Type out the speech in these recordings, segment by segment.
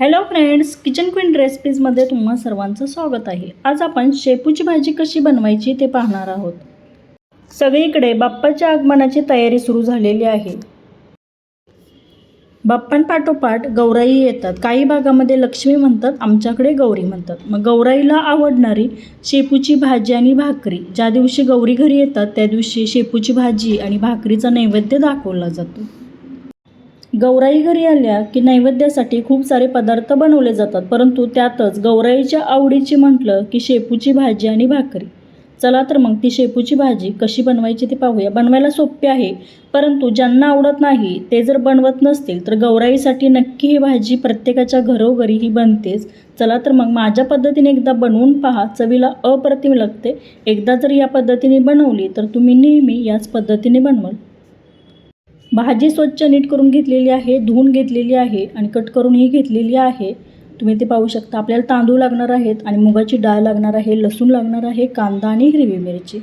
Hello friends kitchen queen रेसिपीजमध्ये तुम्हा सर्वांचं स्वागत आहे. आज आपण शेपूची भाजी कशी बनवायची ते पाहणार आहोत. सगळीकडे बाप्पाच्या आगमनाची तयारी सुरू झालेली आहे. बाप्पांपाठोपाठ गौराई येतात. काही भागामध्ये लक्ष्मी म्हणतात आमच्याकडे गौरी म्हणतात. मग गौराईला आवडणारी शेपूची भाजी आणि भाकरी. ज्या दिवशी गौरी घरी येतात त्या दिवशी शेपूची भाजी आणि भाकरीचा नैवेद्य दाखवला जातो. गौराई घरी आल्या की नैवेद्यासाठी खूप सारे पदार्थ बनवले जातात परंतु त्यातच गौराईच्या आवडीची म्हटलं की शेपूची भाजी आणि भाकरी. चला तर मग ती शेपूची भाजी कशी बनवायची ते पाहूया. बनवायला सोपी आहे परंतु ज्यांना आवडत नाही ते जर बनवत नसतील तर गौराईसाठी नक्की ही भाजी प्रत्येकाच्या घरोघरी ही बनतेच. चला तर मग माझ्या पद्धतीने एकदा बनवून पहा. चवीला अप्रतिम लागते. एकदा जर या पद्धतीने बनवली तर तुम्ही नेहमी याच पद्धतीने बनवाल. भाजी स्वच्छ नीट करून घेतलेली आहे धुवून घेतलेली आहे आणि कट करूनही घेतलेली आहे. तुम्ही ते पाहू शकता. आपल्याला तांदूळ लागणार आहेत आणि मुगाची डाळ लागणार आहे लसूण लागणार आहे कांदा आणि हिरवी मिरची.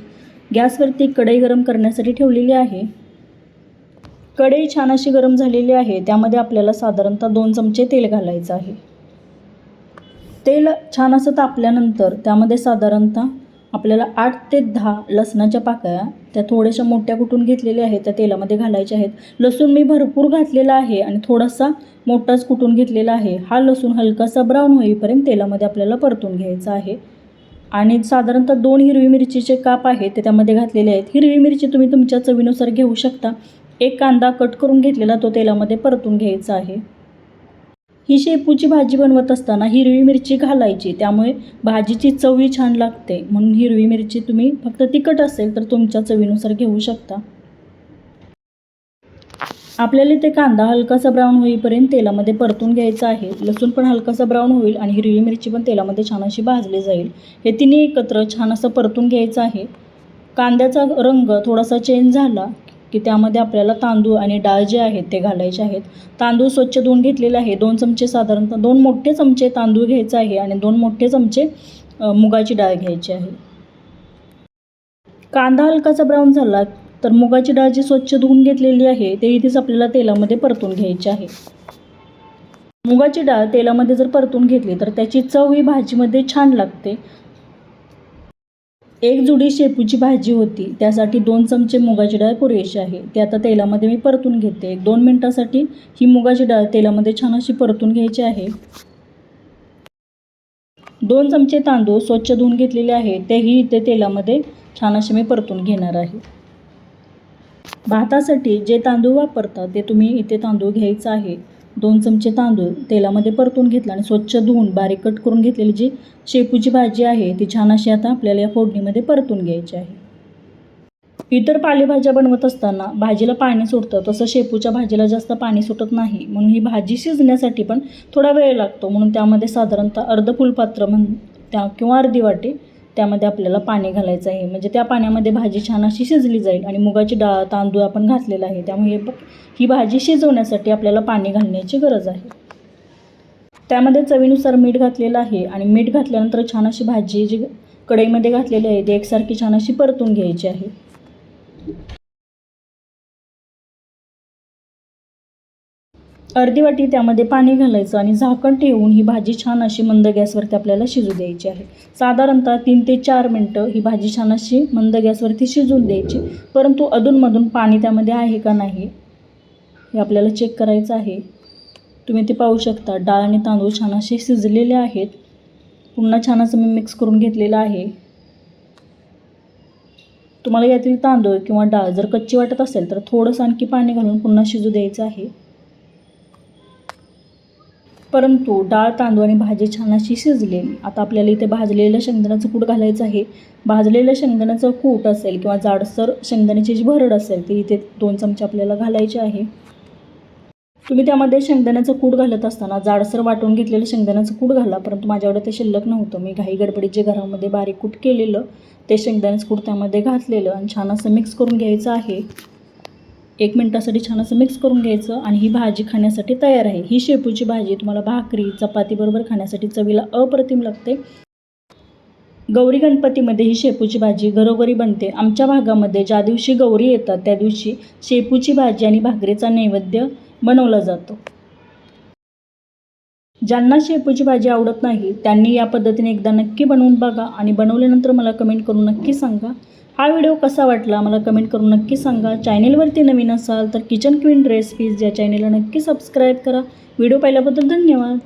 गॅसवरती कढई गरम करण्यासाठी ठेवलेली आहे. कढई छान अशी गरम झालेली आहे. त्यामध्ये आपल्याला साधारणतः दोन चमचे तेल घालायचं आहे. तेल छान असं तापल्यानंतर त्यामध्ये साधारणतः आपल्याला आठ ते दहा लसणाच्या पाकळ्या त्या थोड्याशा मोठ्या कुटून घेतलेल्या आहेत त्या तेलामध्ये घालायच्या आहेत. लसूण मी भरपूर घातलेला आहे आणि थोडासा मोठाच कुटून घेतलेला आहे. हा लसूण हलकासा ब्राऊन होईपर्यंत तेलामध्ये आपल्याला परतून घ्यायचा आहे. आणि साधारणतः दोन हिरवी मिरचीचे काप आहेत ते त्यामध्ये घातलेले आहेत. हिरवी मिरची तुम्ही तुमच्या चवीनुसार घेऊ शकता. एक कांदा कट करून घेतलेला तो तेलामध्ये परतून घ्यायचा आहे. ही शेपूची भाजी बनवत असताना हिरवी मिरची घालायची. त्यामुळे भाजीची चवही छान लागते. म्हणून हिरवी मिरची तुम्ही फक्त तिखट असेल तर तुमच्या चवीनुसार घेऊ शकता. आपल्याला ते कांदा हलकासा ब्राऊन होईपर्यंत तेलामध्ये परतून घ्यायचा आहे. लसूण पण हलकासा ब्राऊन होईल आणि हिरवी मिरची पण तेलामध्ये छान अशी भाजली जाईल. हे तिन्ही एकत्र छान असं परतून घ्यायचं आहे. कांद्याचा रंग थोडासा चेंज झाला की त्यामध्ये आपल्याला तांदूळ आणि डाळ जे आहेत ते घालायचे आहेत. तांदूळ स्वच्छ धुवून घेतलेले आहे. दोन चमचे साधारणतः दोन मोठे चमचे तांदूळ घ्यायचे आहे आणि दोन मोठे चमचे मुगाची डाळ घ्यायची आहे. कांदा हलकासा ब्राऊन झाला तर मुगाची डाळ जी स्वच्छ धुवून घेतलेली आहे ते इथेच आपल्याला तेलामध्ये परतून घ्यायची आहे. मुगाची डाळ तेलामध्ये जर परतून घेतली तर त्याची चव ही भाजीमध्ये छान लागते. एक जुडी शेपूची भाजी होती. त्यासाठी दोन चमचे मुगाची डाळ पुरेशी आहे. ते आता तेलामध्ये मी परतून घेते. एक दोन मिनटासाठी ही मुगाची डाळ तेलामध्ये छान अशी परतून घ्यायची आहे. दोन चमचे तांदूळ स्वच्छ धुवून घेतलेले आहे. तेही इथे तेलामध्ये छान असे मी परतून घेणार आहे. भातासाठी जे तांदूळ वापरतात ते तुम्ही इथे तांदूळ घ्यायचं आहे. दोन चमचे तांदूळ तेलामध्ये परतून घेतला आणि स्वच्छ धुवून बारीक कट करून घेतलेली जी शेपूची भाजी आहे ती छान अशी आता आपल्याला या फोडणीमध्ये परतून घ्यायची आहे. इतर पालेभाज्या बनवत असताना भाजीला पाणी सुटतं तसं शेपूच्या भाजीला जास्त पाणी सुटत नाही. म्हणून ही भाजी शिजण्यासाठी पण थोडा वेळ लागतो. म्हणून त्यामध्ये साधारणतः अर्ध फुलपात्र म्हण त्या किंवा अर्धी वाटी त्यामध्ये आपल्याला पाणी घालायचं आहे. म्हणजे त्या पाण्यामध्ये भाजी छान अशी शिजली जाईल आणि मुगाची डाळ तांदूळ आपण घातलेला आहे. त्यामुळे ही भाजी शिजवण्यासाठी आपल्याला पाणी घालण्याची गरज आहे. त्यामध्ये चवीनुसार मीठ घातलेलं आहे आणि मीठ घातल्यानंतर छान अशी भाजी जी कढईमध्ये घातलेली आहे ती एकसारखी छान अशी परतून घ्यायची आहे. अर्धी वाटी त्यामध्ये पाणी घालायचं आणि झाकण ठेवून ही भाजी छान अशी मंद गॅसवरती आपल्याला शिजू द्यायची आहे. साधारणतः तीन ते चार मिनटं ही भाजी छान अशी मंद गॅसवरती शिजून द्यायची. परंतु अधूनमधून पाणी त्यामध्ये आहे का नाही हे आपल्याला चेक करायचं आहे. तुम्ही ते पाहू शकता. डाळ आणि तांदूळ छान असे शिजलेले आहेत. पुन्हा छान असं मी मिक्स करून घेतलेलं आहे. तुम्हाला यातील तांदूळ किंवा डाळ जर कच्ची वाटत असेल तर थोडंसं आणखी पाणी घालून पुन्हा शिजू द्यायचं आहे. परंतु डाळ तांदूळ आणि भाजी छान अशी शिजलेली आता आपल्याला इथे भाजलेलं शेंगदाण्याचं कूट घालायचं आहे. भाजलेलं शेंगदाण्याचं कूट असेल किंवा जाडसर शेंगदाण्याची जी भरड असेल ती इथे दोन चमचे आपल्याला घालायचे आहे. तुम्ही त्यामध्ये शेंगदाण्याचं कूट घालत असताना जाडसर वाटून घेतलेलं शेंगदाण्याचं कूट घाला. परंतु माझ्याकडे ते शिल्लक नव्हतं. मी घाई गडबडीत जे घरामध्ये बारीक कूट केलेलं ते शेंगदाण्याचं कूट त्यामध्ये घातलेलं आणि छान असं मिक्स करून घ्यायचं आहे. एक मिनटासाठी छान असं मिक्स करून घ्यायचं आणि ही भाजी खाण्यासाठी तयार आहे. ही शेपूची भाजी तुम्हाला भाकरी चपातीबरोबर खाण्यासाठी चवीला अप्रतिम लागते. गौरी गणपतीमध्ये ही शेपूची भाजी घरोघरी बनते. आमच्या भागामध्ये ज्या दिवशी गौरी येतात त्या दिवशी शेपूची भाजी आणि भाकरीचा नैवेद्य बनवला जातो. ज्यांना शेपूची भाजी आवडत नाही त्यांनी या पद्धतीने एकदा नक्की बनवून बघा आणि बनवल्यानंतर मला कमेंट करून नक्की सांगा. हा व्हिडिओ कसा वाटला मला कमेंट करून नक्की सांगा. चॅनेलवरती नवीन असाल तर किचन क्वीन रेसिपीज या चॅनेलला नक्की सबस्क्राईब करा. व्हिडिओ पाहिल्याबद्दल धन्यवाद.